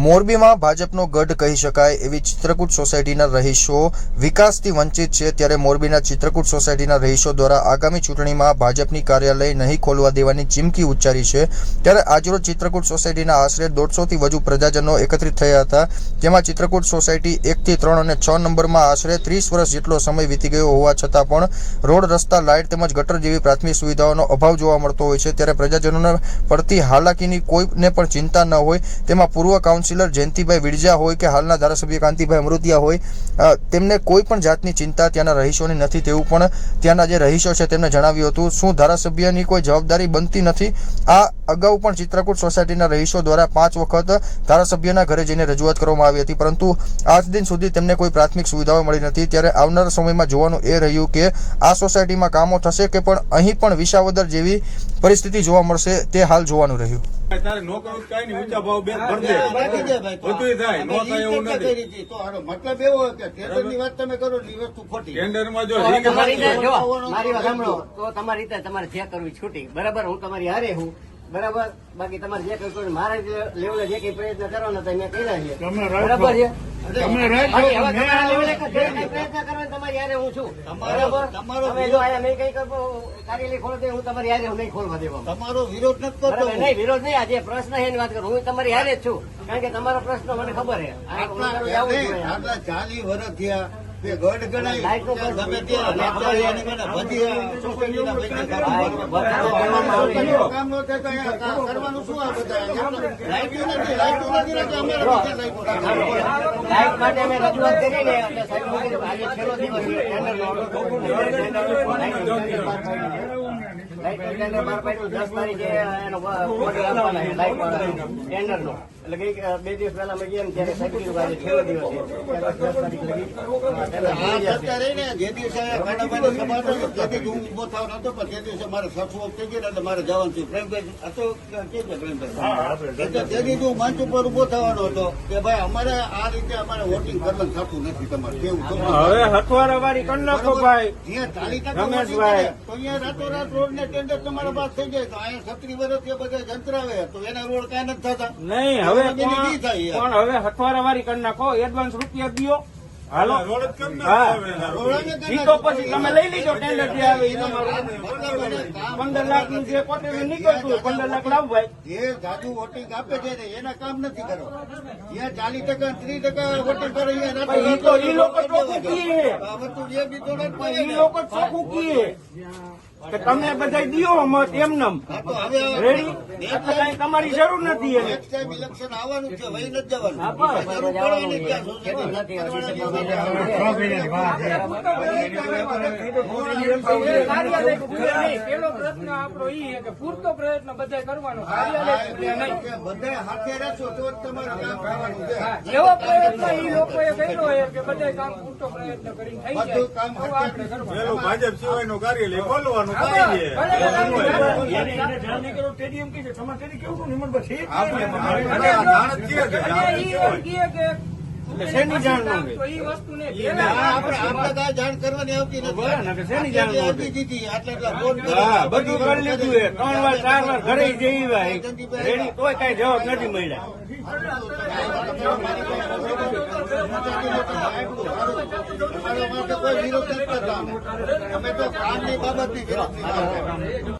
મોરબીમાં ભાજપનો ગઢ કહી શકાય એવી ચિત્રકૂટ સોસાયટીના રહીશો વિકાસથી વંચિત છે. ત્યારે મોરબીના ચિત્રકૂટ સોસાયટીના રહીશો દ્વારા આગામી ચૂંટણીમાં ભાજપની કાર્યાલય નહીં ખોલવા દેવાની ચીમકી ઉચ્ચારી છે. ત્યારે આજરોજ ચિત્રકૂટ સોસાયટીના આશરે દોઢસોથી વધુ પ્રજાજનો એકત્રિત થયા હતા. જેમાં ચિત્રકૂટ સોસાયટી એકથી ત્રણ અને છ નંબરમાં આશરે ત્રીસ વર્ષ જેટલો સમય વીતી ગયો હોવા છતાં પણ રોડ, રસ્તા, લાઇટ તેમજ ગટર જેવી પ્રાથમિક સુવિધાઓનો અભાવ જોવા મળતો હોય છે. ત્યારે પ્રજાજનોને પડતી હાલાકીની કોઈને પણ ચિંતા ન હોય તેમાં પૂર્વ કાઉન્સિલર જયંતિભાઈ વિરજા હોય કે હાલના ધારાસભ્ય કાંતિભાઈ અમૃતિયા હોય તેમને કોઈ પણ જાતની ચિંતા ત્યાંના રહીશોની નથી, તેવું પણ ત્યાંના જે રહીશો છે તેમને જણાવ્યું હતું. શું ધારાસભ્યની કોઈ જવાબદારી બનતી નથી? આ અગાઉ પણ ચિત્રકૂટ સોસાયટીના રહીશો દ્વારા પાંચ વખત ધારાસભ્યના ઘરે જઈને રજૂઆત કરવામાં આવી હતી, પરંતુ આજ દિન સુધી તેમને કોઈ પ્રાથમિક સુવિધાઓ મળી નથી. ત્યારે આવનારા સમયમાં જોવાનું એ રહ્યું કે આ સોસાયટીમાં કામો થશે કે પણ અહીં પણ વિસાવદર જેવી પરિસ્થિતિ જોવા મળશે, તે હાલ જોવાનું રહ્યું. તારે નો કરવું કઈ નહીં ઊંચા ભાવ બે ભર દે. થાય નો થાય એવું નથી. કરી હતી. તો આનો મતલબ એવો કે કે ટેન્ડરની વાત તમે કરો ની વસ્તુ ખોટી. ટેન્ડરમાં જો મારી વાત સાંભળો. તો તમારી રીતે તમારે જે કરવી છૂટી. બરાબર હું તમારી હારે હું બરાબર? બાકી તમારે જે કરવું હોય, લેવલે જે કઈ પ્રયત્ન કરવાના હતા કર્યા છે. બરાબર છે? તમે રાખો. બાકી હવે મેં તમારા લેવલે જે કઈ પ્રયત્ન કરવાના તમારી હારે હું છું. બરાબર? તમે જો આયા નહીં કઈ કરવો કાર્યાલય ખોલો તો હું તમારી હારે નહીં ખોલવા દેવા તમારો વિરોધ નથી કરતો બરાબર? નહીં વિરોધ નહીં. આજે પ્રશ્ન છે એની વાત કરું. હું તમારી હારે જ છું. કારણ કે તમારો પ્રશ્ન મને ખબર છે. આટલા ચાલી વર્ષ થયા ન લાઈટો નથી લાઈટો નથી ને કે અમારા પાસે લાઈટો કાઢવા. લાઈટ માટે અમે રજૂઆત કરી ને એટલે સાહેબ આજે છેલ્લો દિવસ છે, ટેન્ડર પાડ્યું, દસ તારીખે એનો લાઈટવાળાનો, ટેન્ડરનો. એટલે ગઈ બે દિવસ પહેલા અમે ગયા ત્યારે સાહેબ કીધું આજે છેલ્લો દિવસ છે. ત્યારે દસ તારીખ લગી. ટેન્ડર આ થઈ જશે. સત્તા રહી ને જે દિવસે ખાનાપાણી સભા થઈ તે દિવસે હું ઊભો થવાનો હતો પણ તે દિવસે મારે સસવો થઈ ગયો એટલે મારે જવાનું થયું પ્રેમભાઈ આ કે પ્રેમભાઈ? તે દિવસે હું મંચ ઉપર ઊભો થવાનો હતો કે ભાઈ અમારે આ રીતે અમારે વોટિંગ કરવાનું થતું નથી તમારે. કેવું હવે હથવારા વાળી કરી નાખો ભાઈ. જ્યાં ચાલીસ ટકા રમેશભાઈ. તો અહીંયા રાતોરાત રોડ ને ટેન્ડર તમારા પાસે થઈ જાય. તો અહીંયા સત્રી વર્ષ બધા જંતરાવે તો એના રોડ કાંઈ નથી થતા. નહીં હવે ઈ પણ હવે હથવારા વાળી કરી નાખો? એડવાન્સ રૂપિયા દો હાલો. ઈ તો પછી તમે લઈ લીજો ટેન્ડર જે આવે પંદર લાખનું જે પોતે નીકળતું પંદર લાખ લાવ ભાઈ. જે જાજુ વોટિંગ આપે છે ને એના કામ નથી કરો. જ્યાં ચાલીસ ટકા ત્રીસ ટકા વોટિંગ કરે અહીંયા તો ઈ લોકો ચોખ્ખું કીએ. ઈ લોકો ચોખ્ખું કીએ. કે તમે બધા દિયો મત રેડી એટલે કઈ તમારી જરૂર નથી એને. ઇલેક્શન આવવાનું છે વહી જવાનું. પેલો પ્રશ્ન આપણો ઈ કે પૂરતો પ્રયત્ન બધા કરવાનો. કાર્યાલય નહીં. બધા હાથે રહેશો તો તમારું કામ થવાનું છે. એવો પ્રયત્ન ઈ લોકોએ કર્યો હોય કે બધા કામ પૂરતો પ્રયત્ન કરીને થઈ જાય. બધું કામ આપણે કરવાનું. ભાજપ સિવાયનું કાર્યાલય ખોલવાનું. ભલે ભલે આપણે અને આ જાણ છે શેની જાણ ન હોય? તો આપણે આપણે જાણ કરવાની આવતી બરાબર ને, કે નથી શેની જાણ આટલી દીધી આટલા એટલા ફોન હા બધું કરી લીધું એ. ત્રણ વાર ચાર વાર ઘરે જઈ ભાઈ રેડી તોય કઈ જવાબ નથી મળ્યા. કોઈ વિરોધ નથી કરતા. અમે તો કામની બાબતની વિરોધ.